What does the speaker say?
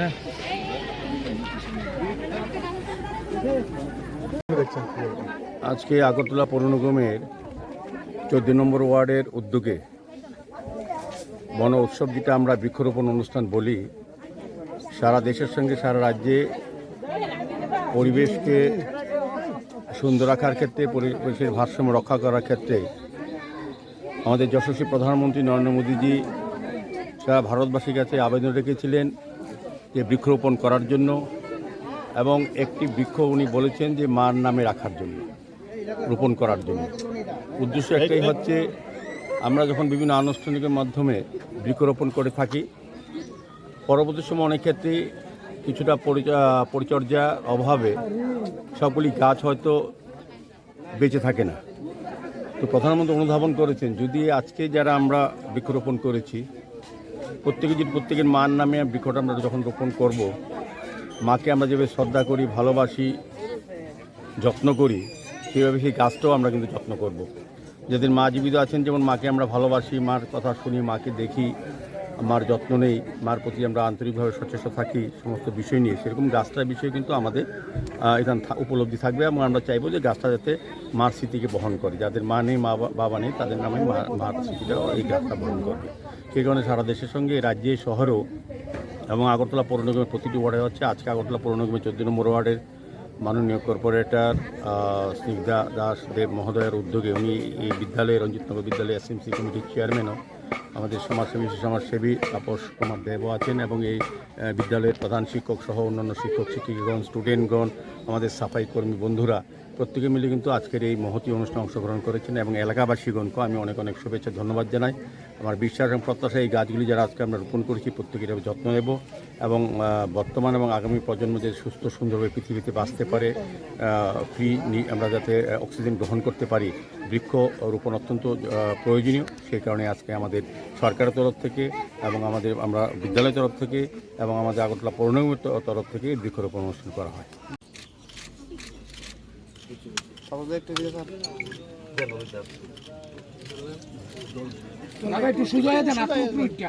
না? আজকে আগরতলা পৌর নিগমের চোদ্দ নম্বর ওয়ার্ডের উদ্যোগে বন উৎসব যেটা আমরা বৃক্ষরোপণ অনুষ্ঠান বলি, সারা দেশের সঙ্গে সারা রাজ্যে পরিবেশকে সুন্দর রাখার ক্ষেত্রে, পরিবেশের ভারসাম্য রক্ষা করার ক্ষেত্রে আমাদের যশস্বী প্রধানমন্ত্রী নরেন্দ্র মোদীজি সারা ভারতবাসীর কাছে আবেদন রেখেছিলেন। যে বৃক্ষরোপণ করার জন্য এবং একটি বৃক্ষ উনি বলেছেন যে মার নামে রাখার জন্য, রোপণ করার জন্য। উদ্দেশ্য একটাই হচ্ছে আমরা যখন বিভিন্ন আনুষ্ঠানিকের মাধ্যমে বৃক্ষরোপণ করে থাকি, পরবর্তী সময় অনেক ক্ষেত্রে কিছুটা পরিচ- পরিচর্যার অভাবে সবগুলি গাছ হয়তো বেঁচে থাকে না। তো প্রধানমন্ত্রী অনুধাবন করেছেন, যদি আজকে যারা আমরা বৃক্ষরোপণ করেছি প্রত্যেকে যদি প্রত্যেকের মার নামে বৃক্ষটা আমরা যখন রোপণ করব, মাকে আমরা যেভাবে শ্রদ্ধা করি, ভালোবাসি, যত্ন করি সেভাবে সেই গাছটাও আমরা কিন্তু যত্ন করব। যেদিন মা জীবিত আছেন, যেমন মাকে আমরা ভালোবাসি, মার কথা শুনি, মাকে দেখি মার যত্ন নেই, মার প্রতি আমরা আন্তরিকভাবে সচেষ্ট থাকি, সমস্ত বিষয় নিয়ে। সেরকম গাছটার বিষয়ে কিন্তু আমাদের এখানে উপলব্ধি থাকবে এবং আমরা চাইব যে গাছটা যাতে মার স্মৃতিকে বহন করে। যাদের মা নেই, মা বাবা নেই, তাদের নামে মা মার স্মৃতিটা এই গাছটা বহন করবে। সেই কারণে সারা দেশের সঙ্গে রাজ্যে শহরেও এবং আগরতলা পৌর নিগমের প্রতিটি ওয়ার্ডে হচ্ছে, আজকে আগরতলা পৌর নিগমের চোদ্দ নম্বর ওয়ার্ডের মাননীয় কর্পোরেটর স্নিগ্ধা দাস দেব মহোদয়ের উদ্যোগে উনি এই বিদ্যালয়ে রঞ্জিতনগর বিদ্যালয়ে এসএমসি কমিটির চেয়ারম্যানও আমাদের সমাজসেবী সমাজসেবী তাপস কুমার দেব আছেন এবং এই বিদ্যালয়ের প্রধান শিক্ষক সহ অন্যান্য শিক্ষক, শিক্ষিকাগণ স্টুডেন্টগণ আমাদের সাফাই কর্মী বন্ধুরা, প্রত্যেকে মিলে কিন্তু আজকের এই মহতি অনুষ্ঠানে অংশগ্রহণ করেছেন এবং এলাকাবাসীগণকে আমি অনেক অনেক শুভেচ্ছা, ধন্যবাদ জানাই। আমার বিশ্বাস এবং প্রত্যাশা এই গাছগুলি যারা আজকে আমরা রোপণ করেছি, প্রত্যেকের যত্ন নেব এবং বর্তমান এবং আগামী প্রজন্ম যে সুস্থ, সুন্দরভাবে পৃথিবীতে বাঁচতে পারে ফ্রি আমরা যাতে অক্সিজেন গ্রহণ করতে পারি। বৃক্ষ রোপণ অত্যন্ত প্রয়োজনীয়। সেই কারণে আজকে আমাদের সরকারের তরফ থেকে এবং আমাদের, আমরা বিদ্যালয়ের তরফ থেকে এবং আমাদের আগরতলা পৌর নিগমের ত- তরফ থেকে বৃক্ষরোপণ অনুষ্ঠান করা হয়। একটু সুযোগ দেন আপনি উপরটা